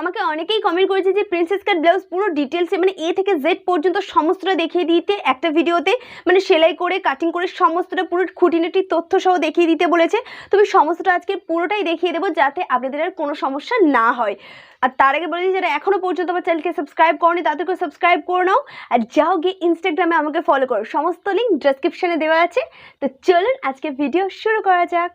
আমাকে অনেকেই কমেন্ট করেছে যে প্রিন্সেস কাট ব্লাউজ পুরো ডিটেলসে মানে এ থেকে জেড পর্যন্ত সমস্তটা দেখিয়ে দিতে, একটা ভিডিওতে মানে সেলাই করে কাটিং করে সমস্তটা পুরো খুঁটিনাটি তথ্য সহ দেখিয়ে দিতে বলেছে। তুমি সমস্তটা আজকে পুরোটাই দেখিয়ে দেবো যাতে আপনাদের আর কোনো সমস্যা না হয়। আর তার আগে বলে যারা এখনও পর্যন্ত আমার চ্যানেলকে সাবস্ক্রাইব করনি, তাদেরকে সাবস্ক্রাইব করে নাও। আর যাও গিয়ে ইনস্টাগ্রামে আমাকে ফলো করো। সমস্ত লিঙ্ক ডেসক্রিপশনে দেওয়া আছে। তো চলুন আজকে ভিডিও শুরু করা যাক।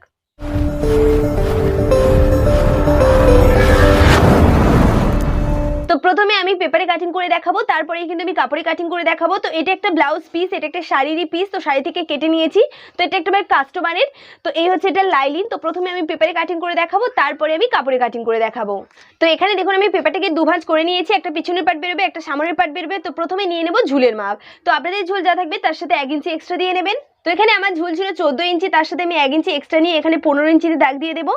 কাটিং করে দেখাবো তারপরে কিন্তু আমি কাপড়ে কাটিং করে দেখাবো। তো এটা একটা ব্লাউজ পিস এটা একটা শাড়িরই পিস তো শাড়ি থেকে কেটে নিয়েছি। তো এটা একটা আমার কাস্টমারের তো এই হচ্ছে এটা লাইলিন তো প্রথমে আমি পেপারে কাটিং করে দেখাবো, তারপরে আমি কাপড়ে কাটিং করে দেখাবো। তো এখানে দেখুন, আমি পেপারটাকে দুভাঁজ করে নিয়েছি, একটা পিছনের পাট বেরোবে, একটা সামনের পাট বেরোবে, তো প্রথমে নিয়ে নেব ঝুলের মাপ। তো আপনাদের ঝুল যা থাকবে, তার সাথে এক ইঞ্চি এক্সট্রা দিয়ে নেবেন। তো এখানে আমার ঝুল ছিল চোদ্দ ইঞ্চি তার সাথে আমি এক ইঞ্চি এক্সট্রা নিয়ে এখানে পনেরো ইঞ্চিতে দাগ দিয়ে দেবো।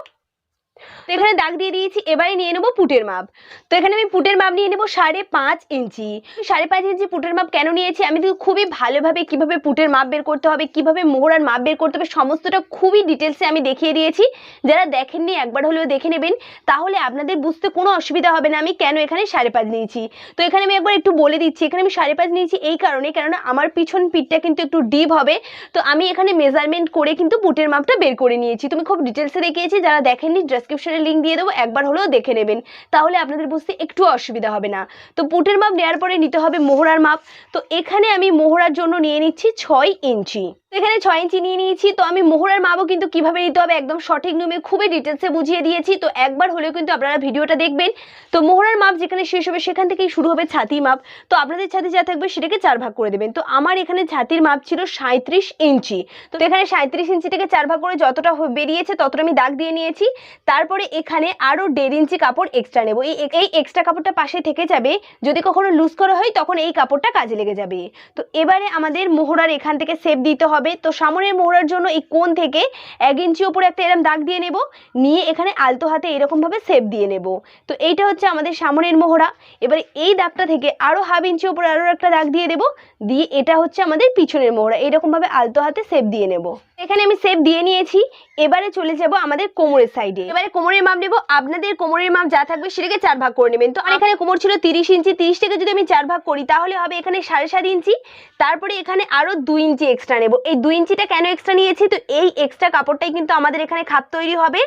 তো এখানে দাগ দিয়ে দিয়েছি, এবারে নিয়ে নেব পুটের মাপ। তো এখানে আমি পুটের মাপ নিয়ে নেব সাড়ে পাঁচ ইঞ্চি। সাড়ে পাঁচ ইঞ্চি পুটের মাপ কেন নিয়েছি? আমি তো খুবই ভালোভাবে কীভাবে পুটের মাপ বের করতে হবে, কীভাবে মোহরার মাপ বের করতে হবে, সমস্তটা খুবই ডিটেলসে আমি দেখিয়ে দিয়েছি। যারা দেখেননি, একবার হলেও দেখে নেবেন, তাহলে আপনাদের বুঝতে কোনো অসুবিধা হবে না আমি কেন এখানে সাড়ে পাঁচ নিয়েছি। তো এখানে আমি একবার একটু বলে দিচ্ছি, এখানে আমি সাড়ে পাঁচ নিয়েছি এই কারণে, কেননা আমার পিছন পিঠটা কিন্তু একটু ডিপ হবে। তো আমি এখানে মেজারমেন্ট করে কিন্তু পুটের মাপটা বের করে নিয়েছি। তুমি খুব ডিটেলসে দেখিয়েছি, যারা দেখেননি ডেসক্রিপশনে লিঙ্ক দিয়ে দেবো, একবার হলেও দেখে নেবেন। তাহলে আপনাদের বুঝতে একটু অসুবিধা হবে না। তো পুটের মাপ নেওয়ার পরে নিতে হবে মোহরার মাপ। তো এখানে আমি মোহরার জন্য নিয়ে নিচ্ছি ছয় ইঞ্চি। এখানে ছয় ইঞ্চি নিয়ে নিয়েছি, তো আমি মোহরার মাপও কিন্তু কীভাবে নিতে হবে একদম সঠিক নিয়মে খুবই ডিটেলসে বুঝিয়ে দিয়েছি, তো একবার হলেও কিন্তু আপনারা ভিডিওটা দেখবেন। তো মোহরার মাপ যেখানে শেষ হবে সেখান থেকেই শুরু হবে ছাতি মাপ। তো আপনাদের ছাতি যা থাকবে সেটাকে চার ভাগ করে দেবেন। তো আমার এখানে ছাতির মাপ ছিল সাঁত্রিশ ইঞ্চি। তো এখানে সাঁত্রিশ ইঞ্চিটাকে চার ভাগ করে যতটা বেরিয়েছে ততটা আমি দাগ দিয়ে নিয়েছি। তারপরে এখানে আরও দেড় ইঞ্চি কাপড় এক্সট্রা নেব। এই এই এক্সট্রা কাপড়টা পাশে থেকে যাবে। যদি কখনো লুজ করা হয় তখন এই কাপড়টা কাজে লেগে যাবে। তো এবারে আমাদের মোহরার এখান থেকে সেপ দিতে হবে। তো সামনের মোহরার জন্য এই কোণ থেকে এক ইঞ্চি ওপরে একটা এরম দাগ দিয়ে নেব। নিয়ে এখানে আলতো হাতে এরকমভাবে সেপ দিয়ে নেব। তো এইটা হচ্ছে আমাদের সামনের মোহরা এবারে এই দাগটা থেকে আরও হাফ ইঞ্চি ওপরে আরও একটা দাগ দিয়ে দেবো। দিয়ে এটা হচ্ছে আমাদের পিছনের মোহরা এরকমভাবে আলতো হাতে সেপ দিয়ে নেব। এখানে আমি সেপ দিয়ে নিয়েছি। এবারে চলে যাব আমাদের কোমরের সাইডে। এবারে কোমরের মাপ নেব। আপনাদের কোমরের মাপ যা থাকবে সেটাকে চার ভাগ করে নেবেন। তো এখানে কোমর ছিল তিরিশ ইঞ্চি। তিরিশ থেকে যদি আমি চার ভাগ করি, তাহলে হবে এখানে সাড়ে সাত ইঞ্চি। তারপরে এখানে আরও দুই ইঞ্চি এক্সট্রা নেব। এই দুই ইঞ্চিটা কেন এক্সট্রা নিয়েছি? তো এই এক্সট্রা কাপড়টাই কিন্তু আমাদের এখানে খাপ তৈরি হবে।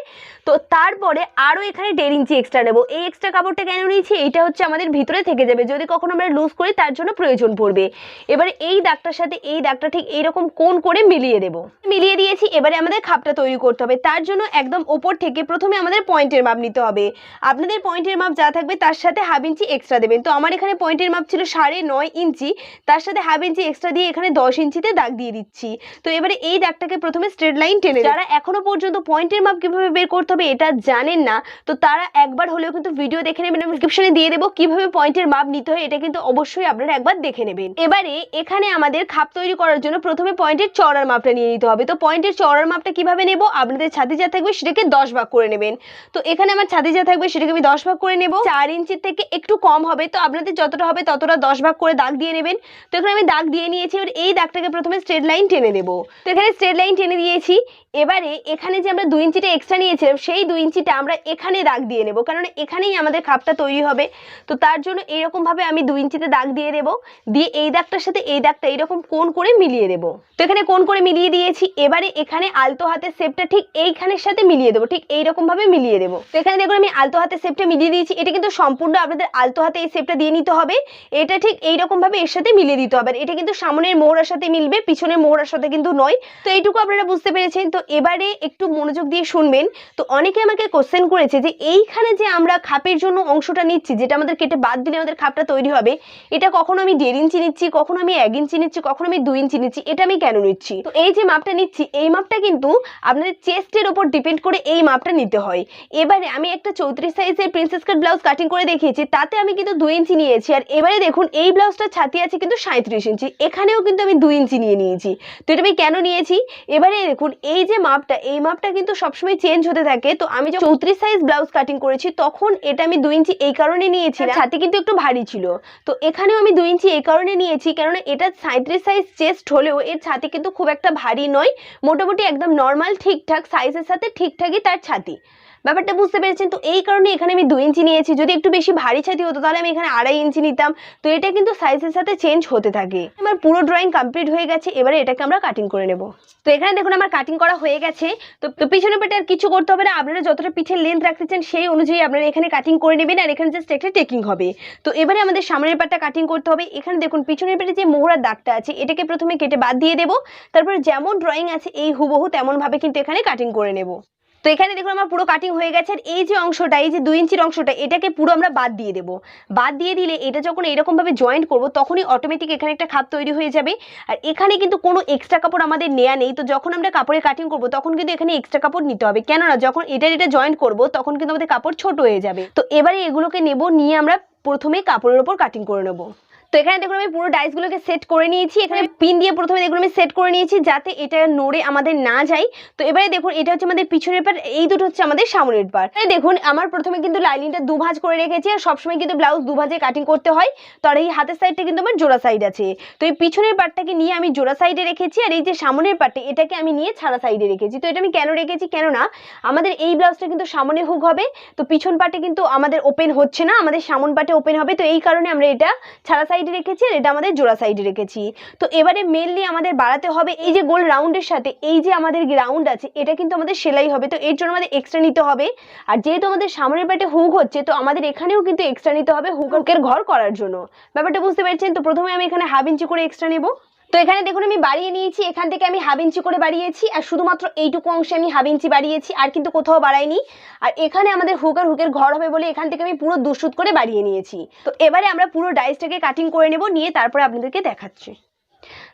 তো তারপরে আরও এখানে দেড় ইঞ্চি এক্সট্রা নেব। এই এক্সট্রা কাপড়টা কেন নিয়েছি? এইটা হচ্ছে আমাদের ভিতরে থেকে যাবে। যদি কখনো আমরা লুজ করি, তার জন্য প্রয়োজন পড়বে। এবারে এই দাগটার সাথে এই দাগটা ঠিক এইরকম কোন করে মিলিয়ে দেব। মিলিয়ে দিয়েছি, এবারে আমাদের খাপটা তৈরি করতে হবে। তার জন্য একদম ওপর থেকে প্রথমে আমাদের পয়েন্টের মাপ নিতে হবে। আপনাদের পয়েন্টের মাপ যা থাকবে, তার সাথে হাফ ইঞ্চি এক্সট্রা দেবেন। তো আমার এখানে পয়েন্টের মাপ ছিল সাড়ে নয় ইঞ্চি। তার সাথে হাফ ইঞ্চি এক্সট্রা দিয়ে এখানে দশ ইঞ্চিতে দাগ দিয়ে দিচ্ছি। তো এবারে এই দাগটাকে প্রথমে স্ট্রেট লাইন টেনে যারা এখনও পর্যন্ত পয়েন্টের মাপ কীভাবে বের করতে হবে এটা জানেন না, তো তারা একবার হলেও কিন্তু ভিডিও দেখে নেবেন, আমি ডিসক্রিপশনে দিয়ে দেবো কীভাবে পয়েন্টের মাপ নিতে হয়, এটা কিন্তু অবশ্যই আপনারা একবার দেখে নেবেন। এবারে এখানে আমাদের খাপ তৈরি করার জন্য প্রথমে পয়েন্টের চড়ার মাপটা নিয়ে নিতে হবে। তো পয়েন্টের চড়ার মাপটা কীভাবে নেব? আপনাদের ছাদে যা থাকবে সেটাকে দশ ভাগ করে নেবেন। তো এখানে আমার ছাদে যা থাকবে সেটাকে আমি দশ ভাগ করে নেব। চার ইঞ্চির থেকে একটু কম হবে, তো আপনাদের যতটা হবে ততটা দশ ভাগ করে দাগ দিয়ে নেবেন। তো এখানে আমি দাগ দিয়ে নিয়েছি, এবার এই দাগটাকে প্রথমে স্ট্রেট লাইন টেনে দেবো তো এখানে স্ট্রেট লাইন টেনে দিয়েছি। এবারে এখানে যে আমরা দুই ইঞ্চিটা এক্সট্রা নিয়েছিলাম, সেই দুই ইঞ্চিটা আমরা এখানে দাগ দিয়ে নেব। কারণ এখানেই আমাদের খাপটা তৈরি হবে। তো তার জন্য এইরকমভাবে আমি দুই ইঞ্চিতে দাগ দিয়ে দেবো দিয়ে এই দাগটার সাথে এই দাগটা এইরকম কোন করে মিলিয়ে দেবো তো এখানে কোন করে মিলিয়ে দিয়েছি। এবারে এখানে আলতো হাতের শেপটা ঠিক এইখানের সাথে মিলিয়ে দেবো। ঠিক এইরকম ভাবে মিলিয়ে দেবো। তো এখানে দেখুন আমি আলতো হাতের শেপটা মিলিয়ে দিয়েছি। এটা কিন্তু সম্পূর্ণ আপনাদের আলতো হাতে এই শেপটা দিয়ে নিতে হবে। এটা ঠিক এইরকম ভাবে এর সাথে মিলিয়ে দিতে হবে। এটা কিন্তু সামনের মোহরার সাথে মিলবে, পিছনের মোহরার সাথে কিন্তু নয়। তো এইটুকু আপনারা বুঝতে পেরেছেন। তো এবারে একটু মনোযোগ দিয়ে শুনবেন। তো অনেকে আমাকে কোশ্চেন করেছে যে, এইখানে যে আমরা খাপের জন্য অংশটা নিচ্ছি, যেটা আমাদের কেটে বাদ দিলে আমাদের খাপটা তৈরি হবে, এটা কখনো আমি দেড় ইঞ্চি নিচ্ছি, কখনো আমি এক ইঞ্চি নিচ্ছি, কখনো আমি দুই ইঞ্চি নিচ্ছি, এটা আমি কেন নিচ্ছি? তো এই যে মাপটা নিচ্ছি, এই মাপটা কিন্তু আপনাদের চেস্টের ওপর ডিপেন্ড করে এই মাপটা নিতে হয়। এবারে আমি একটা চৌত্রিশ সাইজের প্রিন্সেস কাট ব্লাউজ কাটিং করে দেখিয়েছি, তাতে আমি কিন্তু দুই ইঞ্চি নিয়েছি। আর এবারে দেখুন, এই ব্লাউজটা ছাতি আছে কিন্তু সাঁত্রিশ ইঞ্চি এখানেও কিন্তু আমি দুই ইঞ্চি নিয়ে নিয়েছি। তো এটা আমি কেন নিয়েছি? এবারে দেখুন, এই যে মাপটা এই মাপটা কিন্তু সবসময় চেঞ্জ হতে থাকে। তো আমি যখন চৌত্রিশ সাইজ ব্লাউজ কাটিং করেছি তখন এটা আমি দুই ইঞ্চি এই কারণে নিয়েছিলাম। ছাতি কিন্তু একটু ভারী ছিল। তো এখানেও আমি দুই ইঞ্চি এই কারণে নিয়েছি কেননা এটা সাঁত্রিশ সাইজ চেস্ট হলেও এর ছাতি কিন্তু খুব একটা ভারী নয়। মোটামুটি একদম নর্মাল ঠিকঠাক সাইজের সাথে ঠিকঠাকই তার ছাতি। ব্যাপারটা বুঝতে পেরেছেন? তো এই কারণে এখানে আমি দুই ইঞ্চি নিয়েছি। যদি একটু বেশি ভারী ছাতি হতো, তাহলে আমি এখানে আড়াই ইঞ্চি নিতাম। তো এটা কিন্তু সাইজের সাথে চেঞ্জ হতে থাকে। আমার পুরো ড্রয়িং কমপ্লিট হয়ে গেছে। এবারে এটাকে আমরা কাটিং করে নেব। তো এখানে দেখুন, আমার কাটিং করা হয়ে গেছে। তো তো পিছনে পেটে আর কিছু করতে হবে না। আপনারা যতটা পিঠের লেন্থ রাখতে চান সেই অনুযায়ী আপনারা এখানে কাটিং করে নেবেন আর এখানে জাস্ট একটা টেকিং হবে। তো এবারে আমাদের সামনের পাটটা কাটিং করতে হবে। এখানে দেখুন, পিছনের পেটে যে মোহরার দাগটা আছে, এটাকে প্রথমে কেটে বাদ দিয়ে দেবো। তারপরে যেমন ড্রয়িং আছে, এই হুবহু তেমনভাবে কিন্তু এখানে কাটিং করে নেব। তো এখানে দেখুন আমার পুরো কাটিং হয়ে গেছে আর এই যে অংশটা, এই যে দুই ইঞ্চির অংশটা, এটাকে পুরো আমরা বাদ দিয়ে দেবো। বাদ দিয়ে দিলে এটা যখন এরকমভাবে জয়েন্ট করব, তখনই অটোমেটিক এখানে একটা খাপ তৈরি হয়ে যাবে। আর এখানে কিন্তু কোনো এক্সট্রা কাপড় আমাদের নেওয়া নেই। তো যখন আমরা কাপড়ে কাটিং করব, তখন কিন্তু এখানে এক্সট্রা কাপড় নিতে হবে। কেননা যখন এটা এটা জয়েন্ট করব, তখন কিন্তু আমাদের কাপড় ছোট হয়ে যাবে। তো এবারে এগুলোকে নেব, নিয়ে আমরা প্রথমে কাপড়ের ওপর কাটিং করে নেব। তো এখানে দেখুন আমি পুরো ডাইসগুলোকে সেট করে নিয়েছি। এখানে পিন দিয়ে প্রথমে দেখুন আমি সেট করে নিয়েছি যাতে এটা নড়ে আমাদের না যায়। তো এবারে দেখুন এটা হচ্ছে আমাদের পিছনের পার এই দুটো হচ্ছে আমাদের সামনের পার্ট দেখুন আমার প্রথমে কিন্তু লাইনিংটা দুভাজ করে রেখেছি আর সবসময় কিন্তু ব্লাউজ দুভাজে কাটিং করতে হয়। তো আর এই হাতের সাইডটা কিন্তু আমার জোড়া সাইড আছে। তো এই পিছনের পার্টটাকে নিয়ে আমি জোড়া সাইডে রেখেছি আর এই যে সামনের পার্টটা এটাকে আমি নিয়ে ছাড়া সাইডে রেখেছি। তো এটা আমি কেন রেখেছি কেননা আমাদের এই ব্লাউজটা কিন্তু সামনে হুক হবে। তো পিছন পার্টে কিন্তু আমাদের ওপেন হচ্ছে না, আমাদের সামন পার্টে ওপেন হবে। তো এই কারণে আমরা এটা ছাড়া রেখেছি আর এটা আমাদের জোড়া সাইডে রেখেছি। তো এবারে মেনলি আমাদের বাড়াতে হবে এই যে গোল রাউন্ডের সাথে, এই যে আমাদের রাউন্ড আছে, এটা কিন্তু আমাদের সেলাই হবে। তো এর জন্য আমাদের এক্সট্রা নিতে হবে। আর যেহেতু আমাদের সামনের পেটে হুক হচ্ছে, তো আমাদের এখানেও কিন্তু এক্সট্রা নিতে হবে হুক হুকের ঘর করার জন্য। ব্যাপারটা বুঝতে পেরেছেন? তো প্রথমে আমি এখানে হাফ ইঞ্চি করে এক্সট্রা নেব। তো এখানে দেখুন আমি বাড়িয়ে নিয়েছি, এখান থেকে আমি হাফ ইঞ্চি করে বাড়িয়েছি, আর শুধুমাত্র এইটুকু অংশে আমি হাফ ইঞ্চি বাড়িয়েছি, আর কিন্তু কোথাও বাড়াইনি। আর এখানে আমাদের হুক আর হুকের ঘর হবে বলে এখান থেকে আমি পুরো দুশুত করে বাড়িয়ে নিয়েছি। তো এবারে আমরা পুরো ডাইসটাকে কাটিং করে নেব, নিয়ে তারপরে আপনাদেরকে দেখাচ্ছি।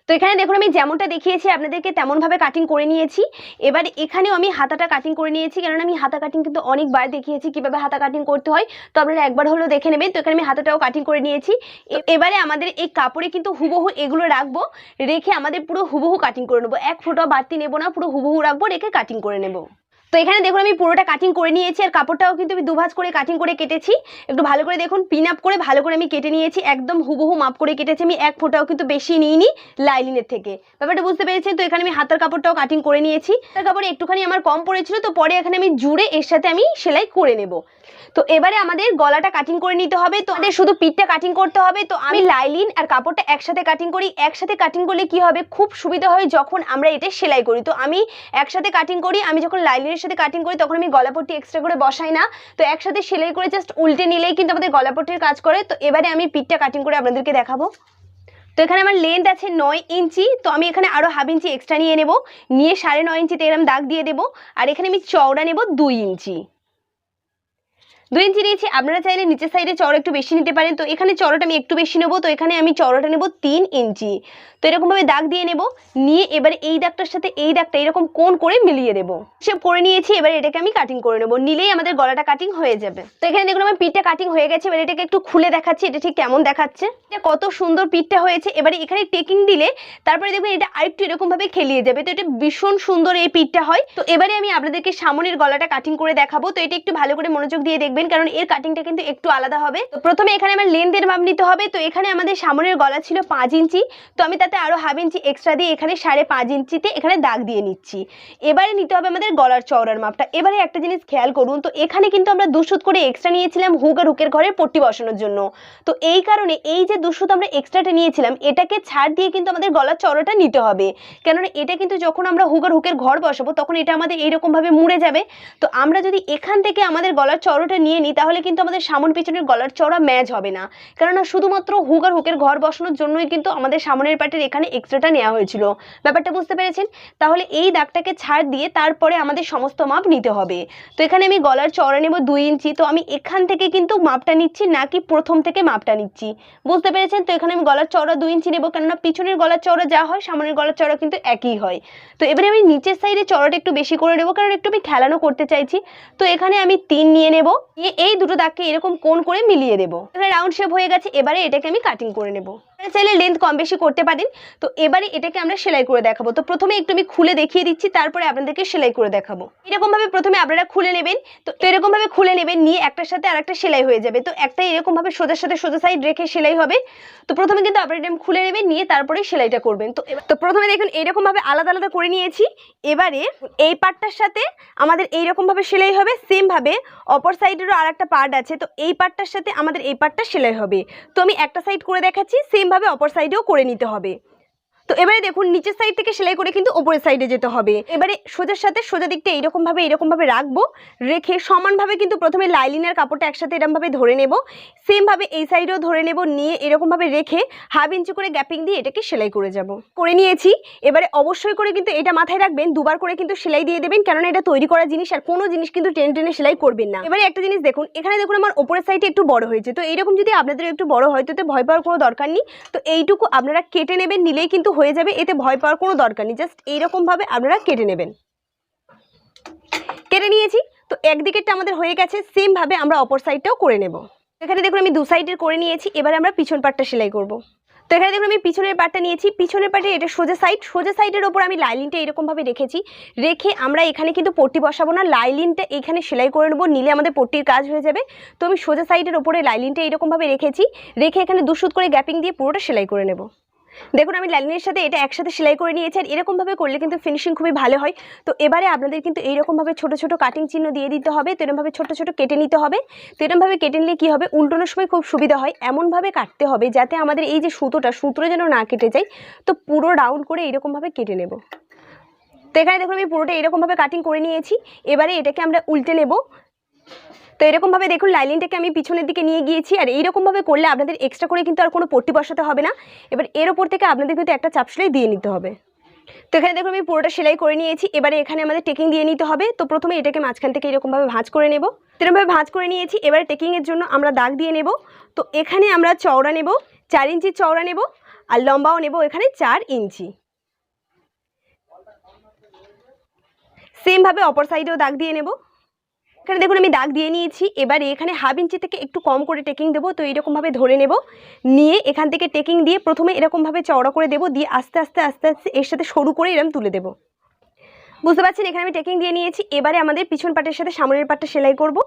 তো এখানে দেখুন, আমি যেমনটা দেখিয়েছি, আপনাদেরকে তেমনভাবে কাটিং করে নিয়েছি। এবার এখানেও আমি হাতাটা কাটিং করে নিয়েছি কারণ আমি হাতা কাটিং কিন্তু অনেকবার দেখিয়েছি কীভাবে হাতা কাটিং করতে হয়। তো আপনারা একবার হলেও দেখে নেবেন, তো এখানে আমি হাতাটাও কাটিং করে নিয়েছি। এবারে আমাদের এই কাপড়ে কিন্তু হুবহু এগুলো রাখব, রেখে আমাদের পুরো হুবহু কাটিং করে নেব। এক ফোঁটা বাড়তি নেব না, পুরো হুবহু রাখব, রেখে কাটিং করে নেব। তো এখানে দেখুন আমি পুরোটা কাটিং করে নিয়েছি আর কাপড়টাও কিন্তু আমি দুভাজ করে কাটিং করে কেটেছি। একটু ভালো করে দেখুন পিন আপ করে ভালো করে আমি কেটে নিয়েছি, একদম হুবহু মাপ করে কেটেছি আমি, এক ফোঁটাও কিন্তু বেশি নিইনি লাইলিনের থেকে। ব্যাপারটা বুঝতে পেরেছেন? তো এখানে আমি হাতার কাপড়টাও কাটিং করে নিয়েছি। হাতার কাপড় একটুখানি আমার কম পড়েছিল, তো পরে এখানে আমি জুড়ে এর সাথে আমি সেলাই করে নেব। তো এবারে আমাদের গলাটা কাটিং করে নিতে হবে, তো আমাদের শুধু পিঠটা কাটিং করতে হবে, তো আমি লাইলিন আর কাপড়টা একসাথে কাটিং করি। একসাথে কাটিং করলে কি হবে? খুব সুবিধা হয় যখন আমরা এটা সেলাই করি। তো আমি একসাথে কাটিং করি, আমি যখন লাইলিনের সাথে কাটিং করি, তখন আমি গলাপটি এক্সট্রা করে বসাই না। তো একসাথে সেলাই করে জাস্ট উল্টে নিলেই কিন্তু আমাদের গলাপট্টির কাজ করে। তো এবারে আমি পিঠটা কাটিং করে আপনাদেরকে দেখাবো। তো এখানে আমার লেন্থ আছে নয় ইঞ্চি, তো আমি এখানে আরও হাফ ইঞ্চি এক্সট্রা নিয়ে নেব। নিয়ে সাড়ে নয় ইঞ্চিতে এরম দাগ দিয়ে দেবো। আর এখানে আমি চওড়া নেব দুই ইঞ্চি। দুই ইঞ্চি নিয়েছি, আপনারা চাইলে নিচের সাইডে চড়া একটু বেশি নিতে পারেন। তো এখানে চড়াটা আমি একটু বেশি নেব, তো এখানে আমি চড়াটা নেব তিন ইঞ্চি। তো এরকমভাবে দাগ দিয়ে নেব, নিয়ে এবার এই দাগটার সাথে এই দাগটা এরকম কোন করে মিলিয়ে দেবো সে করে নিয়েছি, এবার এটাকে আমি কাটিং করে নেব, নিলেই আমাদের গলাটা কাটিং হয়ে যাবে। তো এখানে দেখুন আমার পিঠটা কাটিং হয়ে গেছে, এবার এটাকে একটু খুলে দেখাচ্ছি, এটা ঠিক কেমন দেখাচ্ছে। এটা কত সুন্দর পিঠটা হয়েছে, এবারে এখানে টেকিং দিলে তারপরে দেখবেন এটা আরেকটু এরকমভাবে খেলিয়ে যাবে, তো এটা ভীষণ সুন্দর এই পিঠটা হয়। তো এবারে আমি আপনাদেরকে সামনের গলাটা কাটিং করে দেখাবো, তো এটা একটু ভালো করে মনোযোগ দিয়ে দেখবেন কারণ এর কাটিংটা কিন্তু একটু আলাদা হবে। তো প্রথমে এখানে আমার লেন্থের মাপ নিতে হবে। তো এখানে আমাদের সামনের গলা ছিল পাঁচ ইঞ্চি। তো আমি তাতে আরও হাফ ইঞ্চি এক্সট্রা দিয়ে এখানে সাড়ে পাঁচ ইঞ্চিতে এখানে দাগ দিয়ে নিচ্ছি। এবারে নিতে হবে আমাদের গলার চওড়ার মাপটা। এবারে একটা জিনিস খেয়াল করুন, তো এখানে কিন্তু আমরা দুশুত করে এক্সট্রা নিয়েছিলাম হুক আর হুকের ঘরে পট্টি বসানোর জন্য। তো এই কারণে এই যে দুশুত আমরা এক্সট্রাটা নিয়েছিলাম, এটাকে ছাড় দিয়ে কিন্তু আমাদের গলার চওড়াটা নিতে হবে। কেননা এটা কিন্তু যখন আমরা হুক আর হুকের ঘর বসাবো, তখন এটা আমাদের এইরকম ভাবে মুড়ে যাবে। তো আমরা যদি এখান থেকে আমাদের গলার চওড়াটা নিয়ে নিই, তাহলে কিন্তু আমাদের সামন পিছনের গলার চওড়া ম্যাচ হবে না। কেননা শুধুমাত্র হুক আর হুকের ঘর বসানোর জন্যই কিন্তু আমাদের সামনের পাটের এখানে এক্সট্রাটা নেওয়া হয়েছিল। ব্যাপারটা বুঝতে পেরেছেন? তাহলে এই দাগটাকে ছাড় দিয়ে তারপরে আমাদের সমস্ত মাপ নিতে হবে। তো এখানে আমি গলার চওড়া নেব দুই ইঞ্চি, তো আমি এখান থেকে কিন্তু মাপটা নিচ্ছি, নাকি প্রথম থেকে মাপটা নিচ্ছি? বুঝতে পেরেছেন? তো এখানে আমি গলার চওড়া দুই ইঞ্চি নেব, কেননা পিছনের গলার চওড়া যা হয়, সামনের গলার চওড়া কিন্তু একই হয়। তো এবারে আমি নিচের সাইডে চওড়াটা একটু বেশি করে নেব, কারণ একটু আমি খেলানো করতে চাইছি। তো এখানে আমি তিন নিয়ে নেব। নিয়ে এই দুটো দাগকে এরকম কোন করে মিলিয়ে দেবো। এখানে রাউন্ড শেপ হয়ে গেছে, এবারে এটাকে আমি কাটিং করে নেব। চাইলে লেন্থ কম বেশি করতে পারেন। তো এবারে এটাকে আমরা সেলাই করে দেখাবো। তো প্রথমে একটু আমি খুলে দেখিয়ে দিচ্ছি, তারপরে আপনাদেরকে সেলাই করে দেখাবো। এরকম ভাবে প্রথমে আপনারা খুলে নেবেন। তো এরকম ভাবে খুলে নেবেন, নিয়ে একটার সাথে আরেকটা সেলাই হয়ে যাবে। তো একটা এরকম ভাবে সোজার সাথে সোজা সাইড রেখে সেলাই হবে। তো প্রথমে কিন্তু আপনারা এরকম খুলে নেবেন, নিয়ে তারপরে সেলাইটা করবেন। তো তো প্রথমে দেখুন এইরকম ভাবে আলাদা আলাদা করে নিয়েছি। এবারে এই পার্টটার সাথে আমাদের এইরকম ভাবে সেলাই হবে। সেম ভাবে অপর সাইডেরও আর একটা পার্ট আছে। তো এই পার্টটার সাথে আমাদের এই পার্টটা সেলাই হবে। তো আমি একটা সাইড করে দেখাচ্ছি। সেম ভাবে অপর সাইডেও করে নিতে হবে। তো এবারে দেখুন, নিচের সাইড থেকে সেলাই করে কিন্তু ওপরের সাইডে যেতে হবে। এবারে সোজার সাথে সোজা দিকটা এইরকম ভাবে এরকম ভাবে রাখব, রেখে সমানভাবে কিন্তু প্রথমে লাইলিনের কাপড়টা একসাথে এরকম ভাবে ধরে নেব। সেম ভাবে এই সাইডেও ধরে নেব, নিয়ে এরকম ভাবে রেখে হাফ ইঞ্চি করে গ্যাপিং দিয়ে এটাকে সেলাই করে যাব। করে নিয়েছি, এবারে অবশ্যই করে কিন্তু এটা মাথায় রাখবেন, দুবার করে কিন্তু সেলাই দিয়ে দেবেন, কেননা এটা তৈরি করা জিনিস আর কোনো জিনিস কিন্তু টেনে টেনে সেলাই করবেন না। এবারে একটা জিনিস দেখুন, এখানে দেখুন আমার ওপরের সাইডে একটু বড় হয়েছে। তো এইরকম যদি আপনাদের একটু বড় হয়, তো ভয় পাওয়ার কোনো দরকার নেই। তো এইটুকু আপনারা কেটে নেবেন, নিলেই কিন্তু হয়ে যাবে, এতে ভয় পাওয়ার কোনো দরকার নেই। জাস্ট এইরকমভাবে আপনারা কেটে নেবেন। কেটে নিয়েছি। তো একদিকেরটা আমাদের হয়ে গেছে সেমভাবে আমরা অপর সাইডটাও করে নেব। এখানে দেখুন আমি দু সাইডের করে নিয়েছি, এবার আমরা পিছন পাটটা সেলাই করব। তো এখানে দেখুন আমি পিছনের পাটটা নিয়েছি, পিছনের পাটে এটা সোজা সাইড সোজা সাইডের ওপর আমি লাইলিনটা এরকমভাবে রেখেছি। রেখে আমরা এখানে কিন্তু পট্টি বসাবো না লাইলিনটা এখানে সেলাই করে নেব, নিলে আমাদের পট্টির কাজ হয়ে যাবে। তো আমি সোজা সাইডের ওপরে লাইলিনটা এরকমভাবে রেখেছি, রেখে এখানে দুশুত করে গ্যাপিং দিয়ে পুরোটা সেলাই করে নেব। দেখুন, আমি লাইনের সাথে এটা একসাথে সেলাই করে নিয়েছি আর এরকমভাবে করলে কিন্তু ফিনিশিং খুবই ভালো হয়। তো এবারে আপনাদের কিন্তু এইরকমভাবে ছোট ছোট কাটিং চিহ্ন দিয়ে দিতে হবে, তো এরকমভাবে ছোট ছোট কেটে নিতে হবে। তো এরকমভাবে কেটে নিলে কী হবে? উল্টোনোর সময় খুব সুবিধা হয়। এমনভাবে কাটতে হবে যাতে আমাদের এই যে সুতোটা সুতোটা যেন না কেটে যায়, তো পুরো রাউন্ড করে এইরকমভাবে কেটে নেব। তো এখানে দেখুন, আমি পুরোটা এরকমভাবে কাটিং করে নিয়েছি। এবারে এটাকে আমরা উল্টে নেব। তো এরকমভাবে দেখুন, লাইলিনটাকে আমি পিছনের দিকে নিয়ে গিয়েছি আর এইরকমভাবে করলে আপনাদের এক্সট্রা করে কিন্তু আর কোনো পট্টি বসাতে হবে না। এবার এর ওপর থেকে আপনাদের কিন্তু একটা চাপ সেলাই দিয়ে নিতে হবে। তো এখানে দেখুন, আমি পুরোটা সেলাই করে নিয়েছি। এবারে এখানে আমাদের টেকিং দিয়ে নিতে হবে। তো প্রথমে এটাকে মাঝখান থেকে এরকমভাবে ভাঁজ করে নেব। এরকমভাবে ভাঁজ করে নিয়েছি। এবারে টেকিংয়ের জন্য আমরা দাগ দিয়ে নেব। তো এখানে আমরা চওড়া নেব, চার ইঞ্চি চওড়া নেব আর লম্বাও নেব এখানে চার ইঞ্চি। সেমভাবে অপর সাইডেও দাগ দিয়ে নেব। এখানে দেখুন আমি দাগ দিয়ে নিয়েছি। এবারে এখানে হাফ ইঞ্চি থেকে একটু কম করে টেকিং দেবো, তো এরকমভাবে ধরে নেব। নিয়ে এখান থেকে টেকিং দিয়ে প্রথমে এরকমভাবে চওড়া করে দেবো, দিয়ে আস্তে আস্তে আস্তে আস্তে এর সাথে সরু করে এরম তুলে দেবো। বুঝতে পারছেন? এখানে আমি টেকিং দিয়ে নিয়েছি। এবারে আমাদের পিছন পাটের সাথে সামনের পাটটা সেলাই করব।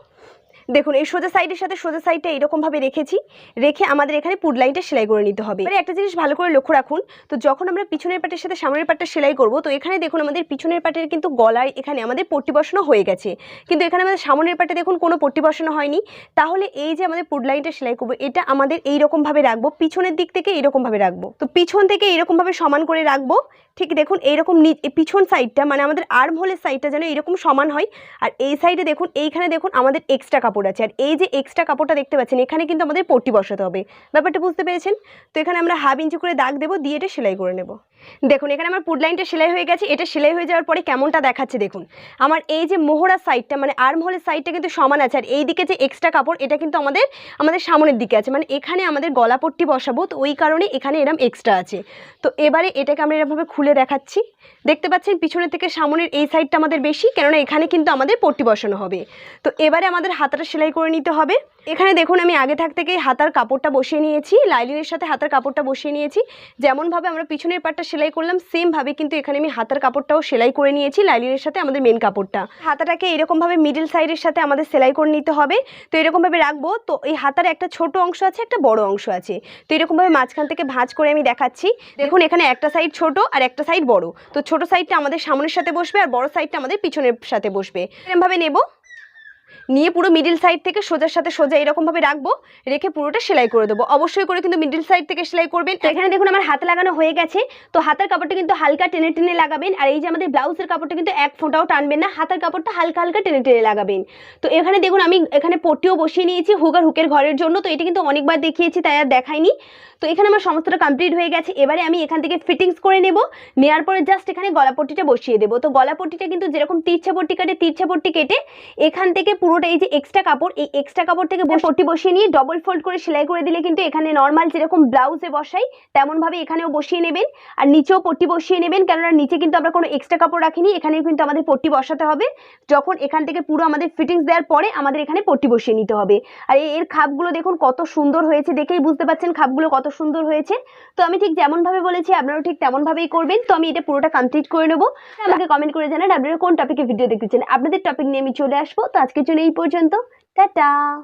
দেখুন, এই সোজা সাইডের সাথে সোজা সাইডটা এরকমভাবে রেখেছি, রেখে আমাদের এখানে পুড লাইনটা সেলাই করে নিতে হবে। এবারে একটা জিনিস ভালো করে লক্ষ্য রাখুন, তো যখন আমরা পিছনের পাটের সাথে সামনের পাটটা সেলাই করব, তো এখানে দেখুন আমাদের পিছনের পাটের কিন্তু গলায় এখানে আমাদের পট্টি বসানো হয়ে গেছে। কিন্তু এখানে আমাদের সামনের পাটে দেখুন কোনো পট্টি বসানো হয়নি। তাহলে এই যে আমাদের পুড লাইনটা সেলাই করব, এটা আমাদের এইরকমভাবে রাখব, পিছনের দিক থেকে এইরকমভাবে রাখব। তো পিছন থেকে এইরকমভাবে সমান করে রাখব, ঠিক দেখুন এইরকম পিছন সাইডটা মানে আমাদের আর্ম হোলের সাইডটা যেন এরকম সমান হয়। আর এই সাইডে দেখুন, এইখানে দেখুন আমাদের এক্সট্রা কাপড়। আছে। আর এই যে এক্সট্রা কাপড়টা দেখতে পাচ্ছেন, এখানে কিন্তু আমাদের পট্টি বসাতে হবে। ব্যাপারটা বুঝতে পেরেছেন? তো এখানে আমরা হাফ ইঞ্চি করে দাগ দেবো, দিয়ে এটা সেলাই করে নেব। দেখুন, এখানে আমার পুড লাইনটা সেলাই হয়ে গেছে। এটা সেলাই হয়ে যাওয়ার পরে কেমনটা দেখাচ্ছে দেখুন। আমার এই যে মোহরা সাইডটা মানে আর্ম হোলের সাইডটা কিন্তু সমান আছে। আর এই দিকে যে এক্সট্রা কাপড়, এটা কিন্তু আমাদের আমাদের সামনের দিকে আছে। মানে এখানে আমাদের গলা পট্টি বসাবো, তো ওই কারণে এখানে এরম এক্সট্রা আছে। তো এবারে এটাকে আমরা এরকমভাবে খুলে দেখাচ্ছি। দেখতে পাচ্ছেন, পিছনের থেকে সামনের এই সাইডটা আমাদের বেশি, কেননা এখানে কিন্তু আমাদের পট্টি বসানো হবে। তো এবারে আমাদের হাতাটা সেলাই করে নিতে হবে। এখানে দেখুন আমি আগে থাক থেকেই হাতার কাপড়টা বসিয়ে নিয়েছি। লাইলিনের সাথে হাতার কাপড়টা বসিয়ে নিয়েছি। যেমনভাবে আমরা পিছনের পাটটা সেলাই করলাম, সেমভাবে কিন্তু এখানে আমি হাতার কাপড়টাও সেলাই করে নিয়েছি লাইলিনের সাথে আমাদের মেন কাপড়টা। হাতাটাকে এরকমভাবে মিডিল সাইডের সাথে আমাদের সেলাই করে নিতে হবে। তো এরকমভাবে রাখব। তো এই হাতার একটা ছোট অংশ আছে, একটা বড় অংশ আছে। তো এরকমভাবে মাঝখান থেকে ভাঁজ করে আমি দেখাচ্ছি। দেখুন এখানে একটা সাইড ছোট আর একটা সাইড বড়। তো ছোট সাইডটা আমাদের সামনের সাথে বসবে আর বড় সাইডটা আমাদের পিছনের সাথে বসবে। এরকমভাবে নেব। নিয়ে পুরো মিডিল সাইড থেকে সোজার সাথে সোজা এরকমভাবে রাখব, রেখে পুরোটা সেলাই করে দেবো। অবশ্যই করে কিন্তু মিডিল সাইড থেকে সেলাই করবেন। তো এখানে দেখুন আমার হাতে লাগানো হয়ে গেছে। তো হাতের কাপড়টা কিন্তু হালকা টেনে টেনে লাগাবেন। আর এই যে আমাদের ব্লাউজের কাপড়টা কিন্তু এক ফোঁটাও টানবেন না, হাতের কাপড়টা হালকা হালকা টেনে টেনে লাগাবেন। তো এখানে দেখুন আমি এখানে পট্টিও বসিয়ে নিয়েছি হুক আর হুকের ঘরের জন্য। তো এটা কিন্তু অনেকবার দেখিয়েছি, তাই আর দেখাইনি। তো এখানে আমার সমস্তটা কমপ্লিট হয়ে গেছে। এবারে আমি এখান থেকে ফিটিংস করে নেব। নেওয়ার পরে জাস্ট এখানে গলাপট্টিটা বসিয়ে দেবো। তো গলাপট্টিটা কিন্তু যেরকম তিরছা পট্টি কাটে তিরছা পট্টি কেটে এখান থেকে পুরোটা এই যে এক্সট্রা কাপড় এই এক্সট্রা কাপড় থেকে পট্টি বসিয়ে নিয়ে ডবল ফোল্ড করে সেলাই করে দিলে কিন্তু এখানে নর্মাল যেরকম ব্লাউজে বসাই তেমনভাবে এখানেও বসিয়ে নেবেন। আর নিচেও পট্টি বসিয়ে নেবেন। কেননা নিচে কিন্তু আমরা কোনো এক্সট্রা কাপড় রাখিনি এখানেও কিন্তু আমাদের পট্টি বসাতে হবে। যখন এখান থেকে পুরো আমাদের ফিটিংস দেওয়ার পরে আমাদের এখানে পট্টি বসিয়ে নিতে হবে। আর এর খাপগুলো দেখুন কত সুন্দর হয়েছে দেখেই বুঝতে পারছেন খাপগুলো কত কত সুন্দর হয়েছে। তো আমি ঠিক যেমনভাবে বলেছি আপনারাও ঠিক তেমনভাবেই করবেন। তো আমি এটা পুরোটা কমপ্লিট করে নেব। আমাকে কমেন্ট করে জানান আপনারা কোন টপিকে ভিডিও দেখতে চান। আপনাদের টপিক নিয়ে আমি চলে আসব। তো আজকের জন্য এই পর্যন্ত। টাটা!